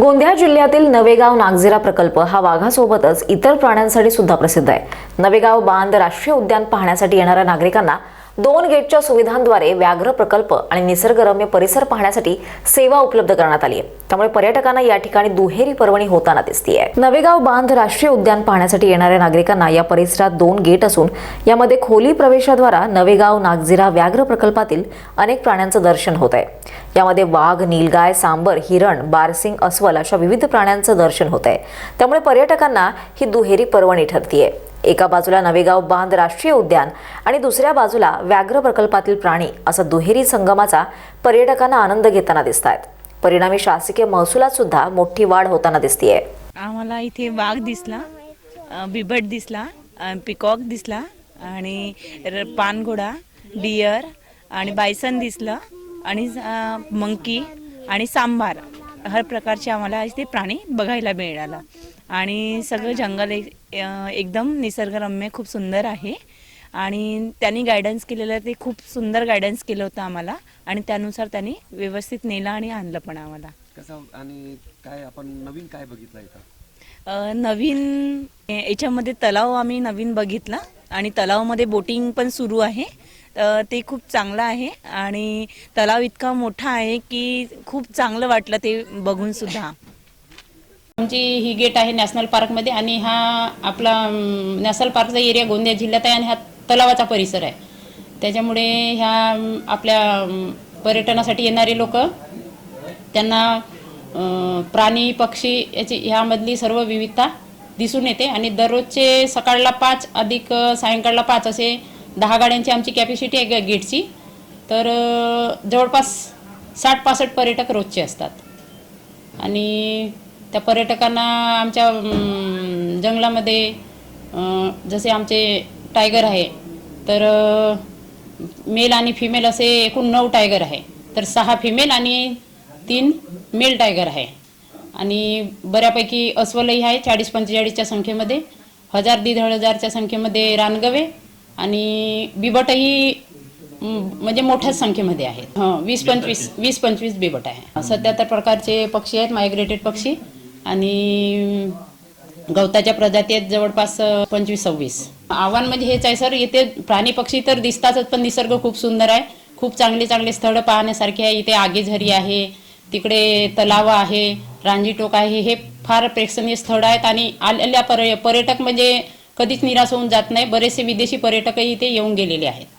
गोंदिया जिल्ह्यातील नवेगाव नागझिरा प्रकल्प हा वाघासोबतच इतर प्राण्यांसाठी सुद्धा प्रसिद्ध आहे. नवेगाव बांध राष्ट्रीय उद्यान पाहण्यासाठी येणाऱ्या नागरिकांना दोन गेटच्या सुविधांद्वारे व्याघ्र प्रकल्प आणि निसर्गरम्य परिसर पाहण्यासाठी सेवा उपलब्ध करण्यात आली आहे. त्यामुळे पर्यटकांना या ठिकाणी दुहेरी पर्वणी होताना दिसतीये. नवेगाव बांध राष्ट्रीय उद्यान पाहण्यासाठी येणाऱ्या नागरिकांना या परिसरात दोन गेट असून यामध्ये खोली प्रवेशाद्वारा नवेगाव नागझिरा व्याघ्र प्रकल्पातील अनेक प्राण्यांचं दर्शन होत आहे. यामध्ये वाघ नीलगाय सांबर हिरण बारसिंग अस्वल अशा विविध प्राण्यांचं दर्शन होत आहे त्यामुळे पर्यटकांना ही दुहेरी पर्वणी ठरतीये. एका बाजूला नवेगाव बांध राष्ट्रीय उद्यान आणि दुसऱ्या बाजूला व्याघ्र प्रकल्पातील प्राणी असा दुहेरी संगमाचा पर्यटकांना आनंद घेताना दिसत आहेत परिणामी शासकीय महसुलात सुद्धा मोठी वाढ होताना दिसतीये. आम्हाला इथे वाघ दिसला बिबट दिसला पिकॉक दिसला आणि पानघोडा डियर आणि बायसन दिसलं. आणि मंकी आणि सांबार हर प्रकारचे आम्हाला इथे प्राणी बघायला मिळाला. आणि सगळं जंगल एक- एकदम निसर्गरम्य खूप सुंदर आहे. आणि त्यांनी गायडन्स केलेलं ते खूप सुंदर गायडन्स केलं होतं आम्हाला. आणि त्यानुसार त्यांनी व्यवस्थित नेलं आणि आणलं पण आम्हाला. कसं आणि काय आपण नवीन काय बघितलं इथं? नवीन याच्यामध्ये तलाव आम्ही नवीन बघितला. आणि तलावामध्ये बोटिंग पण सुरू आहे. ते खूप चांगलं आहे आणि तलाव इतका मोठा आहे की खूप चांगलं वाटलं ते बघून सुद्धा. आमची ही गेट आहे नॅशनल पार्कमध्ये आणि हा आपला नॅशनल पार्कचा एरिया गोंदिया जिल्ह्यात आहे आणि हा तलावाचा परिसर आहे. त्याच्यामुळे ह्या आपल्या पर्यटनासाठी येणारे लोक त्यांना प्राणी पक्षी याची ह्यामधली सर्व विविधता दिसून येते आणि दररोजचे सकाळला पाच अधिक सायंकाळला पाच असे दहा गाड्यांची आमची कॅपॅसिटी आहे ग- गेटची तर जवळपास साठ पासष्ट पर्यटक रोजचे असतात. आणि त्या पर्यटकांना आमच्या जंगलामध्ये जसे आमचे टायगर आहे तर मेल आणि फिमेल असे एकूण नऊ टायगर आहे. तर सहा फिमेल आणि तीन मेल टायगर आहे. आणि बऱ्यापैकी अस्वलही आहे चाळीस पंचेचाळीसच्या संख्येमध्ये. हजार दीड हजारच्या संख्येमध्ये रानगवे आणि बिबटही म्हणजे मोठ्या संख्येमध्ये आहेत. हं, वीस पंचवीस वीस पंचवीस बिबट आहे. सध्या तर प्रकारचे पक्षी आहेत मायग्रेटेड पक्षी. आणि गवताच्या प्रजाती आहेत जवळपास पंचवीस सव्वीस. आव्हान म्हणजे हेच आहे सर इथे प्राणी पक्षी तर दिसतातच पण निसर्ग खूप सुंदर आहे. खूप चांगले चांगले स्थळं पाहण्यासारखे आहे. इथे आगेझरी आहे तिकडे तलाव आहे रांजी टोक आहे हे फार प्रेक्षणीय स्थळ आहेत. आणि आलेल्या पर्य पर्यटक म्हणजे कधीच निराश होऊन जात नाही. बरेचसे विदेशी पर्यटकही इथे येऊन गेलेले आहेत.